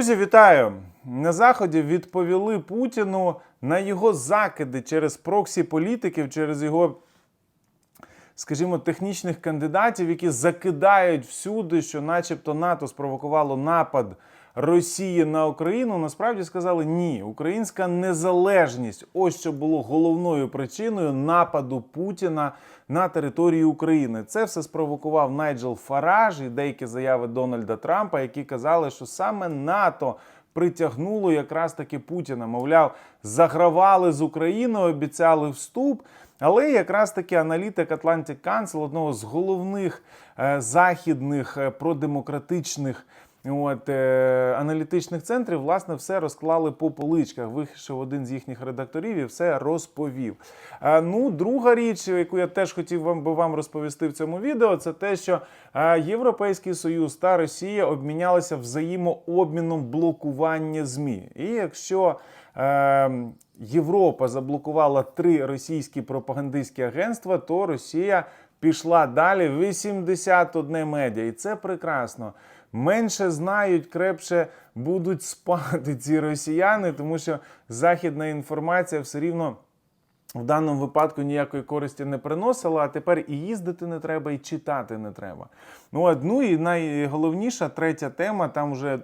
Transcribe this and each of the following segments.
Друзі, вітаю! На заході відповіли Путіну на його закиди через проксі політиків, через його, скажімо, технічних кандидатів, які закидають всюди, що, начебто, НАТО спровокувало напад Росії на Україну. Насправді сказали ні, українська незалежність ось що було головною причиною нападу Путіна на територію України. Це все спровокував Найджел Фараж і деякі заяви Дональда Трампа, які казали, що саме НАТО притягнуло якраз таки Путіна. Мовляв, загравали з Україною, обіцяли вступ. Але якраз таки аналітик Atlantic Council, одного з головних е, західних е, продемократичних от, е, аналітичних центрів, власне, все розклали по поличках. Вийшов один з їхніх редакторів і все розповів. Е, ну, друга річ, яку я теж хотів вам би вам розповісти в цьому відео, це те, що е, Європейський Союз та Росія обмінялися взаємообміном блокування ЗМІ. І якщо е, Європа заблокувала три російські пропагандистські агентства, то Росія пішла далі 81 медіа. І це прекрасно. Менше знають, крепше будуть спати ці росіяни, тому що західна інформація все рівно. В даному випадку ніякої користі не приносила, а тепер і їздити не треба, і читати не треба. Ну, от, ну і найголовніша третя тема, там вже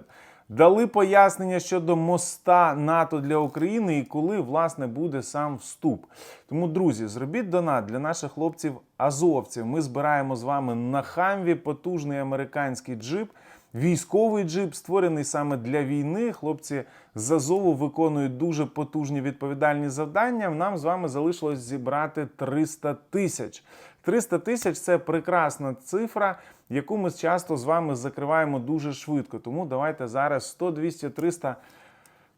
дали пояснення щодо моста НАТО для України і коли, власне, буде сам вступ. Тому, друзі, зробіть донат для наших хлопців азовців. Ми збираємо з вами на хамві потужний американський джип. Військовий джип створений саме для війни. Хлопці з Азову виконують дуже потужні відповідальні завдання. Нам з вами залишилось зібрати 300 тисяч. 300 тисяч це прекрасна цифра, яку ми часто з вами закриваємо дуже швидко. Тому давайте зараз 100, 200, 300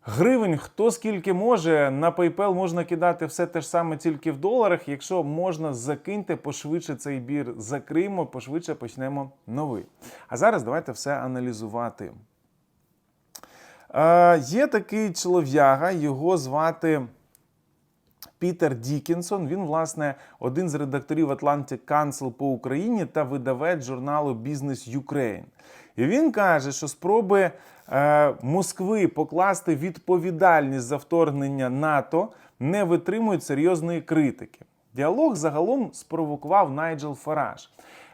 гривень. Хто скільки може на PayPal можна кидати все те ж саме тільки в доларах. Якщо можна, закиньте пошвидше цей бір, закриємо, пошвидше почнемо новий. А зараз давайте все аналізувати. Е, є такий чолов'яга, його звати. Пітер Дікінсон, він, власне, один з редакторів Atlantic Council по Україні та видавець журналу Business Ukraine. І він каже, що спроби Москви покласти відповідальність за вторгнення НАТО не витримують серйозної критики. Діалог загалом спровокував Найджел Фараж.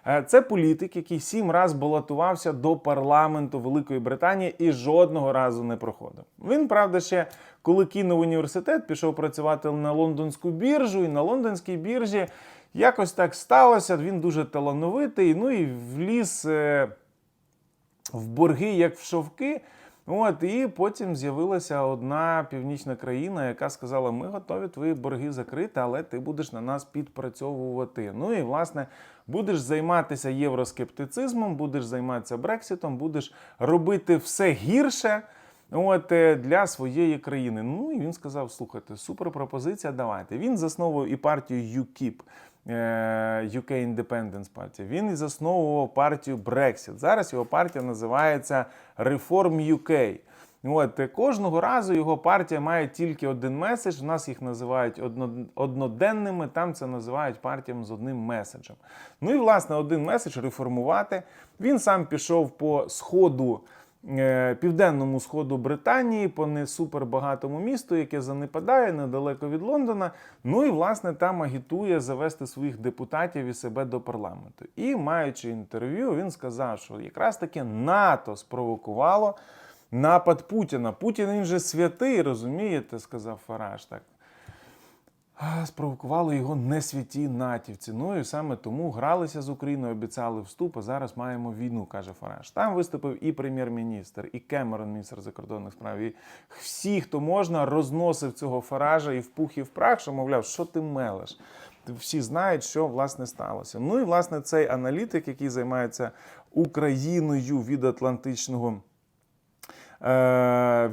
Е, Це політик, який сім разів балотувався до парламенту Великої Британії і жодного разу не проходив. Він, правда, ще коли кинув університет, пішов працювати на лондонську біржу, і на лондонській біржі якось так сталося. Він дуже талановитий. Ну і вліз е, в борги, як в шовки. От, і потім з'явилася одна північна країна, яка сказала: ми готові твої борги закрити, але ти будеш на нас підпрацьовувати. Ну і власне будеш займатися євроскептицизмом, будеш займатися Брекситом, будеш робити все гірше. От е, для своєї країни. Ну і він сказав: слухайте, супер пропозиція. Давайте. Він засновував і партію UKIP, UK Independence Party. Він і засновував партію Brexit. Зараз його партія називається Reform UK. От е, кожного разу його партія має тільки один меседж. У нас їх називають одноденними. Там це називають партіями з одним меседжем. Ну і власне один меседж реформувати. Він сам пішов по сходу. Е, Південному сходу Британії по не супербагатому місту, яке занепадає недалеко від Лондона. Ну і власне там агітує завести своїх депутатів і себе до парламенту. І маючи інтерв'ю, він сказав, що якраз таки НАТО спровокувало напад Путіна. Путін він же святий, розумієте, сказав Фараж так. Спровокували його не святі натівці. Ну і саме тому гралися з Україною, обіцяли вступ, а зараз маємо війну, каже Фараж. Там виступив і прем'єр-міністр, і Кемерон, міністр закордонних справ. І всі, хто можна, розносив цього Фаража і в пух, і в прах, що мовляв, що ти мелеш. Всі знають, що власне сталося. Ну і власне цей аналітик, який займається Україною від Атлантичного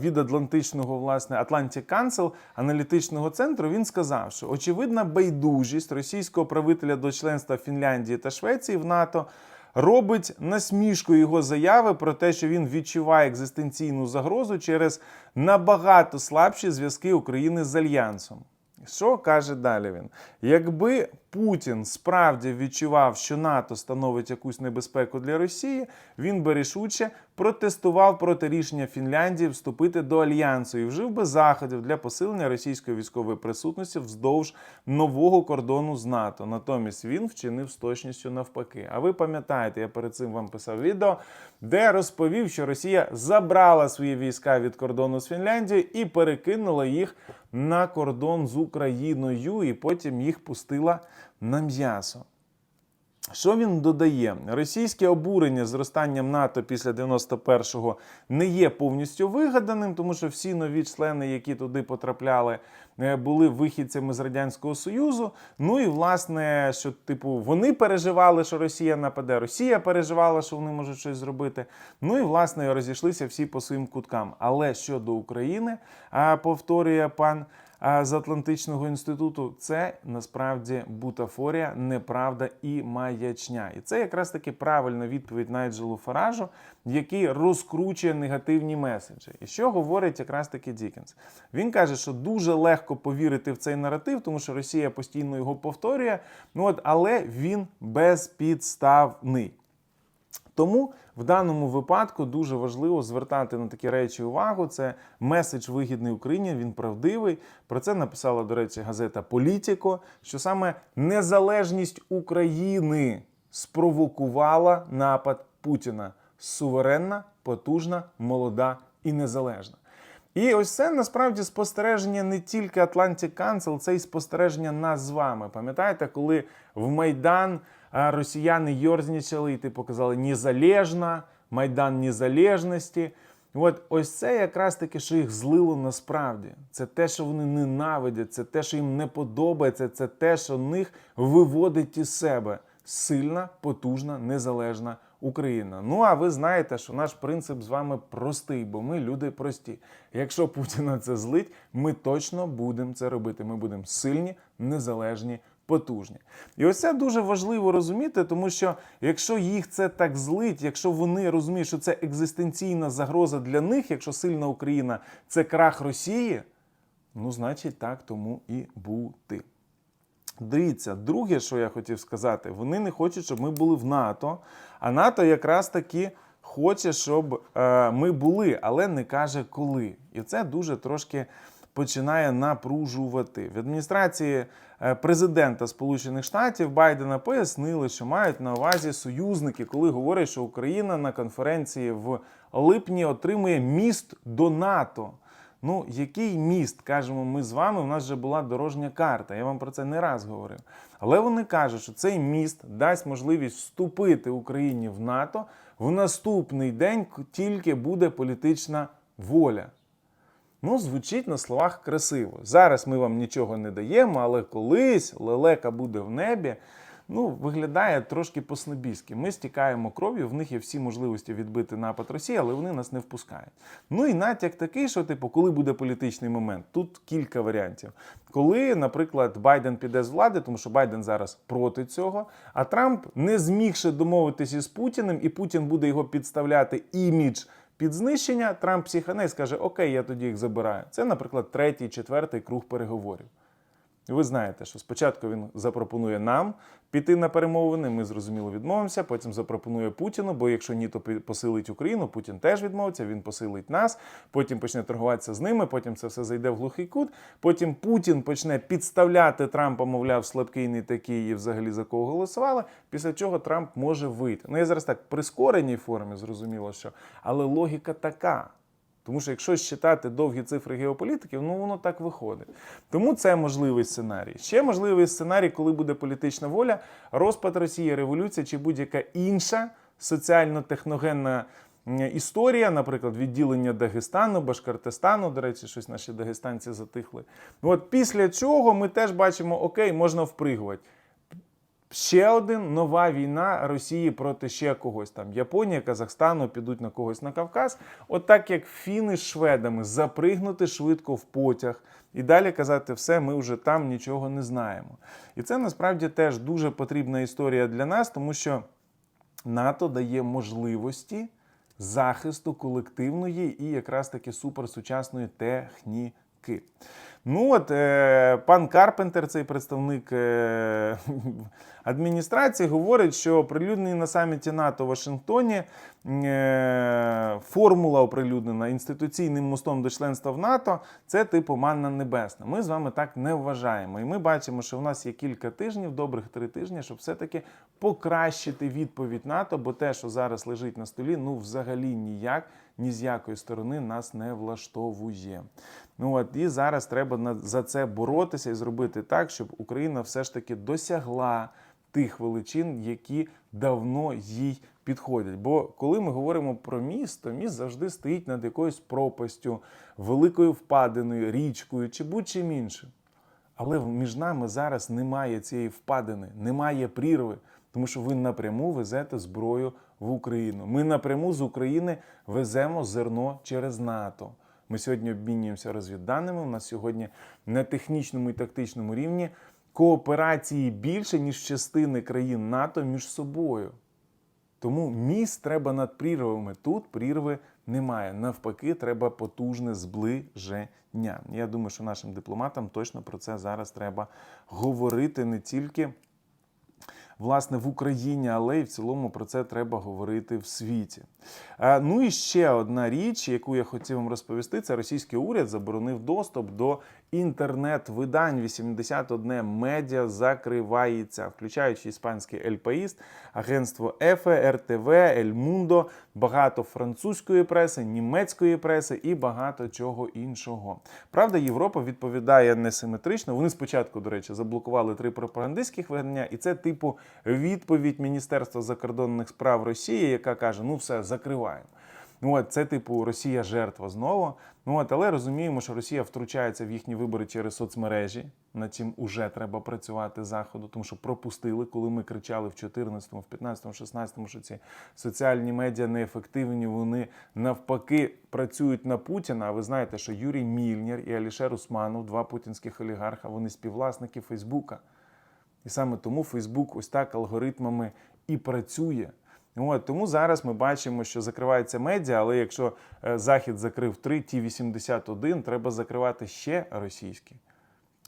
від Атлантичного власне Atlantic Council, аналітичного центру, він сказав, що очевидна байдужість російського правителя до членства Фінляндії та Швеції в НАТО робить насмішку його заяви про те, що він відчуває екзистенційну загрозу через набагато слабші зв'язки України з альянсом. Що каже далі він? Якби Путін справді відчував, що НАТО становить якусь небезпеку для Росії, він би рішуче протестував проти рішення Фінляндії вступити до альянсу і вжив би заходів для посилення російської військової присутності вздовж нового кордону з НАТО. Натомість він вчинив з точністю навпаки. А ви пам'ятаєте, я перед цим вам писав відео, де розповів, що Росія забрала свої війська від кордону з Фінляндією і перекинула їх на кордон з Україною, і потім їх пустила на м'ясо. Що він додає? Російське обурення зростанням НАТО після 91-го не є повністю вигаданим, тому що всі нові члени, які туди потрапляли, е, були вихідцями з радянського союзу. Ну і власне, що типу вони переживали, що Росія нападе, Росія переживала, що вони можуть щось зробити. Ну і власне розійшлися всі по своїм куткам. Але щодо України, повторює пан з Атлантичного інституту, це насправді бутафорія, неправда і маячня. І це якраз таки правильна відповідь Найджелу Фаражу, який розкручує негативні меседжі. І що говорить якраз таки Дікенс? Він каже, що дуже легко повірити в цей наратив, тому що Росія постійно його повторює. Ну от, але він безпідставний. Тому в даному випадку дуже важливо звертати на такі речі увагу. Це меседж вигідний Україні, він правдивий. Про це написала, до речі, газета Політіко, що саме незалежність України спровокувала напад Путіна. Суверенна, потужна, молода і незалежна. І ось це насправді спостереження не тільки Atlantic Council, це й спостереження нас з вами. Пам'ятаєте, коли в Майдан росіяни йорзнічали і типу казали незалежна, Майдан Незалежності. От ось це якраз таки, що їх злило насправді. Це те, що вони ненавидять, це те, що їм не подобається, це те, що них виводить із себе сильна, потужна, незалежна Україна. Ну а ви знаєте, що наш принцип з вами простий, бо ми люди прості. Якщо Путіна це злить, ми точно будемо це робити. Ми будемо сильні, незалежні. Потужні. І ось це дуже важливо розуміти, тому що якщо їх це так злить, якщо вони розуміють, що це екзистенційна загроза для них, якщо сильна Україна це крах Росії, ну значить так тому і бути. Дивіться, друге, що я хотів сказати, вони не хочуть, щоб ми були в НАТО. А НАТО якраз таки хоче, щоб е, ми були, але не каже коли. І це дуже трошки починає напружувати. В адміністрації е, президента Сполучених Штатів Байдена пояснили, що мають на увазі союзники, коли говорять, що Україна на конференції в липні отримує міст до НАТО. Ну, який міст, кажемо ми з вами, у нас вже була дорожня карта. Я вам про це не раз говорив. Але вони кажуть, що цей міст дасть можливість вступити Україні в НАТО в наступний день, тільки буде політична воля. Ну, звучить на словах красиво. Зараз ми вам нічого не даємо, але колись лелека буде в небі. Ну, виглядає трошки по-снобійськи. Ми стікаємо кров'ю, в них є всі можливості відбити напад Росії, але вони нас не впускають. Ну і натяк такий, що, типу, коли буде політичний момент, тут кілька варіантів. Коли, наприклад, Байден піде з влади, тому що Байден зараз проти цього, а Трамп не змігши домовитися із Путіним, і Путін буде його підставляти імідж. Під знищення Трамп психане і скаже, окей, я тоді їх забираю. Це, наприклад, третій, четвертий круг переговорів. Ви знаєте, що спочатку він запропонує нам піти на перемовини. Ми зрозуміло відмовимося. Потім запропонує Путіну, бо якщо ні, то посилить Україну. Путін теж відмовиться. Він посилить нас. Потім почне торгуватися з ними. Потім це все зайде в глухий кут. Потім Путін почне підставляти Трампа, мовляв, слабкий не такий і взагалі за кого голосували. Після чого Трамп може вийти. Ну я зараз так прискореній формі зрозуміло, що але логіка така. Тому що якщо считати довгі цифри геополітиків, ну воно так виходить. Тому це можливий сценарій. Ще можливий сценарій, коли буде політична воля, розпад Росії, революція чи будь-яка інша соціально-техногенна історія, наприклад, відділення Дагестану, Башкортостану, до речі, щось наші дагестанці затихли. От після чого ми теж бачимо, окей, можна впригувати. Ще один нова війна Росії проти ще когось там. Японія, Казахстану підуть на когось на Кавказ. От так як фіни з шведами запригнути швидко в потяг і далі казати, все, ми вже там нічого не знаємо. І це насправді теж дуже потрібна історія для нас, тому що НАТО дає можливості захисту колективної і якраз таки суперсучасної техніки. Ну от е, пан Карпентер, цей представник е, адміністрації, говорить, що оприлюднений на саміті НАТО в Вашингтоні е, формула оприлюднена інституційним мостом до членства в НАТО це типу манна небесна. Ми з вами так не вважаємо. І ми бачимо, що в нас є кілька тижнів, добрих три тижні, щоб все-таки покращити відповідь НАТО, бо те, що зараз лежить на столі, ну взагалі ніяк, ні з якої сторони нас не влаштовує. Ну от і зараз треба на- за це боротися і зробити так, щоб Україна все ж таки досягла тих величин, які давно їй підходять. Бо коли ми говоримо про міст, то міст завжди стоїть над якоюсь пропастю, великою впадиною, річкою чи будь-чим іншим. Але між нами зараз немає цієї впадини, немає прірви, тому що ви напряму везете зброю в Україну. Ми напряму з України веземо зерно через НАТО. Ми сьогодні обмінюємося розвідданими. У нас сьогодні на технічному і тактичному рівні кооперації більше, ніж частини країн НАТО між собою. Тому міст треба над прірвами. Тут прірви немає. Навпаки, треба потужне зближення. Я думаю, що нашим дипломатам точно про це зараз треба говорити не тільки власне в Україні, але й в цілому про це треба говорити в світі. Е, Ну і ще одна річ, яку я хотів вам розповісти, це російський уряд заборонив доступ до інтернет-видань. 81 медіа закривається, включаючи іспанський Ель Паїст, агентство ЕФЕ, РТВ, Ель Мундо, багато французької преси, німецької преси і багато чого іншого. Правда, Європа відповідає несиметрично. Вони спочатку, до речі, заблокували три пропагандистських видання, і це типу відповідь Міністерства закордонних справ Росії, яка каже: ну все, закриваємо. Ну, от, це, типу, Росія жертва знову. Ну, от, але розуміємо, що Росія втручається в їхні вибори через соцмережі. Над чим уже треба працювати заходу, тому що пропустили, коли ми кричали в 14-му, в 15-му, 16-му, що ці соціальні медіа неефективні. Вони навпаки працюють на Путіна. А ви знаєте, що Юрій Мільнір і Алішер Усманов, два путінських олігарха, вони співвласники Фейсбука. І саме тому Фейсбук ось так алгоритмами і працює. От, тому зараз ми бачимо, що закриваються медіа, але якщо е, Захід закрив 3, ті 81, треба закривати ще російські.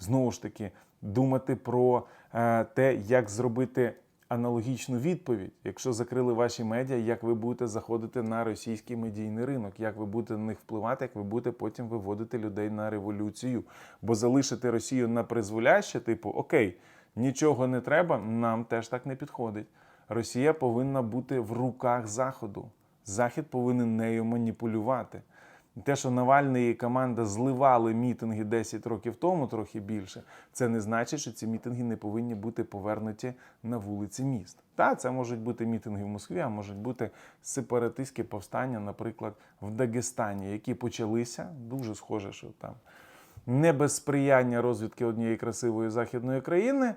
Знову ж таки, думати про е, те, як зробити аналогічну відповідь. Якщо закрили ваші медіа, як ви будете заходити на російський медійний ринок, як ви будете на них впливати, як ви будете потім виводити людей на революцію. Бо залишити Росію на призволяще, типу, окей, нічого не треба, нам теж так не підходить. Росія повинна бути в руках Заходу. Захід повинен нею маніпулювати. Те, що Навальний і команда зливали мітинги 10 років тому, трохи більше, це не значить, що ці мітинги не повинні бути повернуті на вулиці міст. Так, це можуть бути мітинги в Москві, а можуть бути сепаратистські повстання, наприклад, в Дагестані, які почалися. Дуже схоже, що там не без сприяння розвідки однієї красивої західної країни.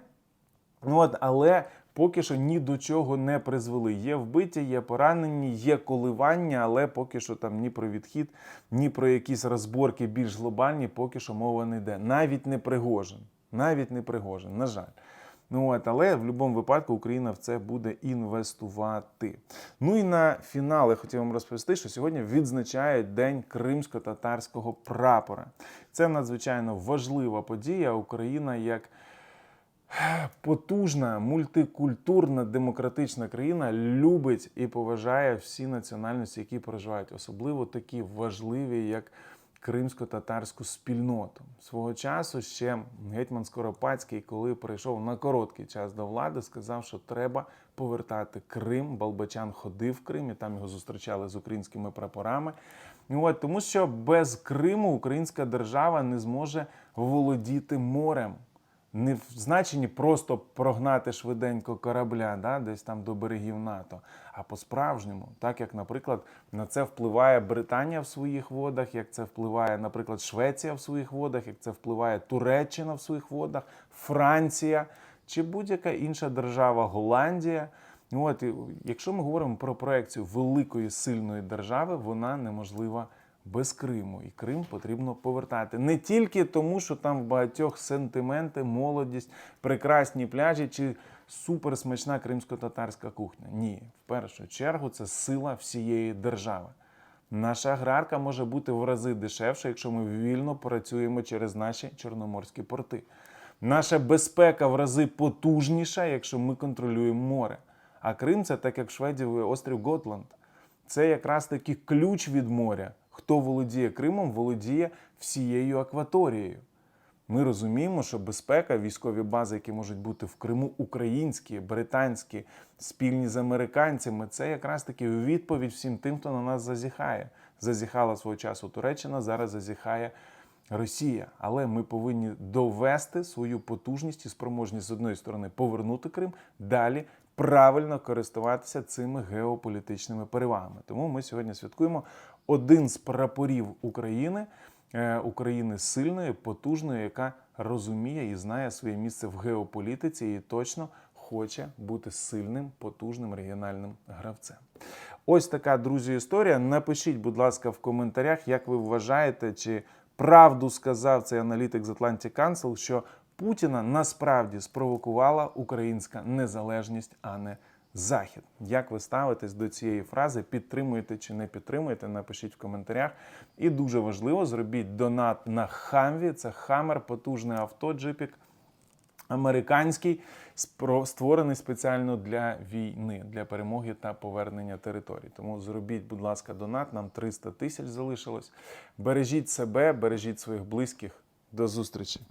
От, але поки що ні до чого не призвели. Є вбиті, є поранені, є коливання, але поки що там ні про відхід, ні про якісь розборки більш глобальні, поки що мова не йде. Навіть не Пригожин. Навіть не Пригожин, на жаль. Ну от, але в будь-якому випадку Україна в це буде інвестувати. Ну і на фінал я хотів вам розповісти, що сьогодні відзначають День кримсько-татарського прапора. Це надзвичайно важлива подія. Україна як потужна, мультикультурна, демократична країна любить і поважає всі національності, які проживають, особливо такі важливі, як кримсько-татарську спільноту. Свого часу ще гетьман Скоропадський, коли прийшов на короткий час до влади, сказав, що треба повертати Крим. Балбачан ходив в Крим, і там його зустрічали з українськими прапорами. От, тому що без Криму українська держава не зможе володіти морем не в значенні просто прогнати швиденько корабля, да, десь там до берегів НАТО, а по-справжньому, так як, наприклад, на це впливає Британія в своїх водах, як це впливає, наприклад, Швеція в своїх водах, як це впливає Туреччина в своїх водах, Франція чи будь-яка інша держава, Голландія. От, якщо ми говоримо про проекцію великої сильної держави, вона неможлива без Криму. І Крим потрібно повертати не тільки тому, що там в багатьох сентименти, молодість, прекрасні пляжі чи суперсмачна кримсько-татарська кухня. Ні, в першу чергу це сила всієї держави. Наша аграрка може бути в рази дешевша, якщо ми вільно працюємо через наші чорноморські порти. Наша безпека в рази потужніша, якщо ми контролюємо море. А Крим це так як Шведів острів Готланд. Це якраз таки ключ від моря. Хто володіє Кримом, володіє всією акваторією. Ми розуміємо, що безпека, військові бази, які можуть бути в Криму, українські, британські, спільні з американцями, це якраз таки відповідь всім тим, хто на нас зазіхає. Зазіхала свого часу Туреччина, зараз зазіхає Росія. Але ми повинні довести свою потужність і спроможність з одної сторони повернути Крим, далі правильно користуватися цими геополітичними перевагами. Тому ми сьогодні святкуємо один з прапорів України. е, України сильної, потужної, яка розуміє і знає своє місце в геополітиці і точно хоче бути сильним, потужним регіональним гравцем. Ось така друзі історія. Напишіть, будь ласка, в коментарях, як ви вважаєте, чи правду сказав цей аналітик з Atlantic Council, що Путіна насправді спровокувала українська незалежність, а не Захід. Як ви ставитесь до цієї фрази? Підтримуєте чи не підтримуєте? Напишіть в коментарях. І дуже важливо, зробіть донат на Хамві. Це Хаммер, потужне авто, джипік американський, створений спеціально для війни, для перемоги та повернення територій. Тому зробіть, будь ласка, донат. Нам 300 тисяч залишилось. Бережіть себе, бережіть своїх близьких. До зустрічі!